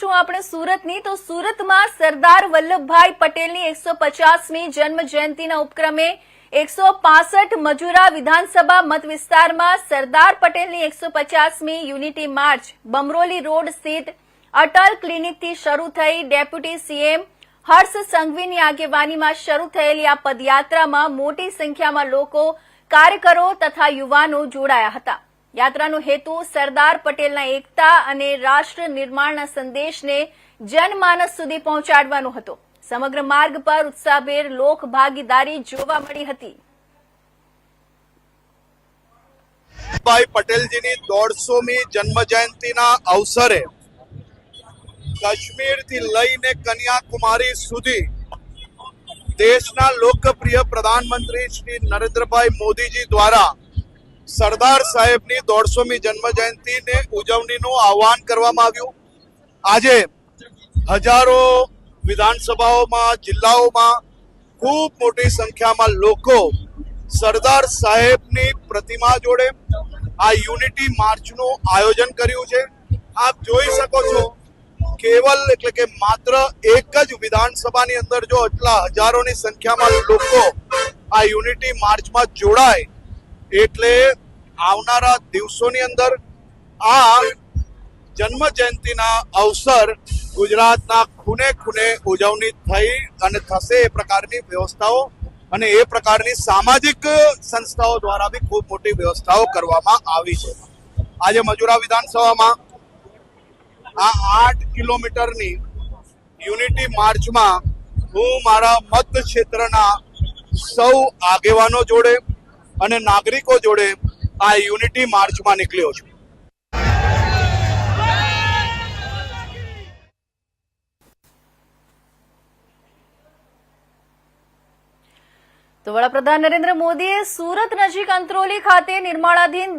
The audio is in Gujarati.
કરીશું આપણે સુરતની. તો સુરતમાં સરદાર વલ્લભભાઈ પટેલની એકસો પચાસમી જન્મ જયંતિના ઉપક્રમે એકસો પાસઠ મજુરા વિધાનસભા મત વિસ્તારમાં સરદાર પટેલની એકસો પચાસમી યુનિટી માર્ચ બમરોલી રોડ સ્થિત અટલ ક્લિનિકથી શરૂ થઈ ડેપ્યુટી સીએમ હર્ષ સંઘવીની આગેવાનીમાં શરૂ થયેલી આ પદયાત્રામાં મોટી સંખ્યામાં લોકો, કાર્યકરો તથા યુવાનો જોડાયા હતા. યાત્રાનો હેતુ સરદાર પટેલના એકતા અને રાષ્ટ્ર નિર્માણના સંદેશને જનમાનસ સુધી પહોંચાડવાનો હતો. સમગ્ર માર્ગ પર ઉત્સાહભેર લોક ભાગીદારી જોવા મળી હતી. ભાઈ પટેલજીની દોઢસોમી જન્મ જયંતિના અવસરે કાશ્મીરથી લઈને કન્યાકુમારી સુધી દેશના લોકપ્રિય પ્રધાનમંત્રી શ્રી નરેન્દ્રભાઈ મોદીજી દ્વારા સરદાર સાહેબની દોઢસોમી જન્મ જયંતિને ઉજવણીનું આહવાન કરવામાં આવ્યું. આજે હજારો વિધાનસભાઓમાં, જિલ્લાઓમાં ખૂબ મોટી સંખ્યામાં લોકો સરદાર સાહેબની પ્રતિમા જોડે આ યુનિટી માર્ચનું આયોજન કર્યું છે. આપ જોઈ શકો છો, કેવલ એટલે કે માત્ર એક જ વિધાનસભાની અંદર જો આટલા હજારોની સંખ્યામાં લોકો આ યુનિટી માર્ચમાં જોડાય એટલે આવનારા દિવસોની અંદર આ જન્મ જયંતિના અવસર ગુજરાતના ખૂને ખૂને ઉજવણી થઈ અને થશે એ પ્રકારની વ્યવસ્થાઓ અને એ પ્રકારની સામાજિક સંસ્થાઓ દ્વારા બી ખૂબ મોટી વ્યવસ્થાઓ કરવામાં આવી છે. આજે મજુરા વિધાનસભામાં આ આઠ કિલોમીટરની યુનિટી માર્ચમાં હું મારા મત ક્ષેત્રના સૌ આગેવાનો જોડે અને નાગરિકો જોડે આ યુનિટી માર્ચમાં નીકળ્યો છું. તો વડાપ્રધાન નરેન્દ્ર મોદીએ સુરત નજીક અંત્રોલી ખાતે નિર્માણાધીન